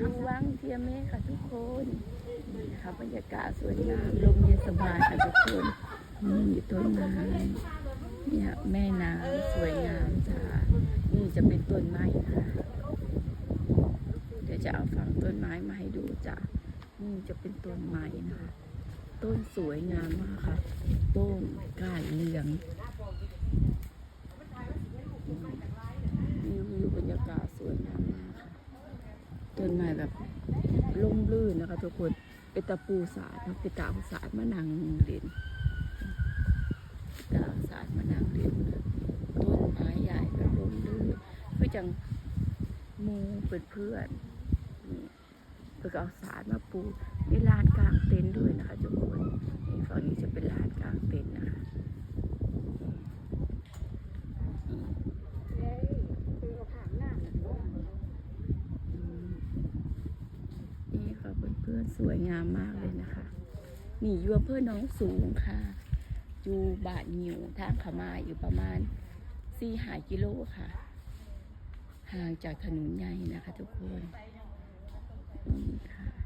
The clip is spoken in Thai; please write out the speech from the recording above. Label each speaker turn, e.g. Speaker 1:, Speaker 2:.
Speaker 1: ดูวังเทียมเมฆค่ะทุกคนนี่นะคะบรรยากาศสวยงามลมเย็นสบายค่ะทุกคนนี่ต้นไม้เนี่ยแม่น้ำสวยงามจ้านี่จะเป็นต้นไม้นะคะเดี๋ยวจะเอาฝั่งต้นไม้มาให้ดูจ้ะนี่จะเป็นต้นไม้นะคะ ต้นสวยงามมากค่ะ ต้นก้านเหลืองวิววิวบรรยากาศสวยงามมากค่ะ ต้นไม้แบบร่มรื่นนะคะ ทุกคนเป็นตะปูสาดนะเป็นตาปูสาดมะนางเด่นตาสาดมะนางเด่นต้นไม้ใหญ่แบบร่มรื่นคือจังมูเป็นเพื่อนเพื่อเอาสาดมาปูในลานกลางเต็นท์ด้วยนะคะทุกคนนี่ฝั่งนี้จะเป็นลานกลางเต็นท์นะคะนี่อืมนี่ค่ะเพื่อนสวยงามมากเลยนะคะ นี่อยู่อำเภอหน้องสูงค่ะ อยู่บาดหิวทางขมาอยู่ประมาณสี่หากิโลค่ะ ห่างจากถนนใหญ่นะคะทุกคนนี่ค่ะ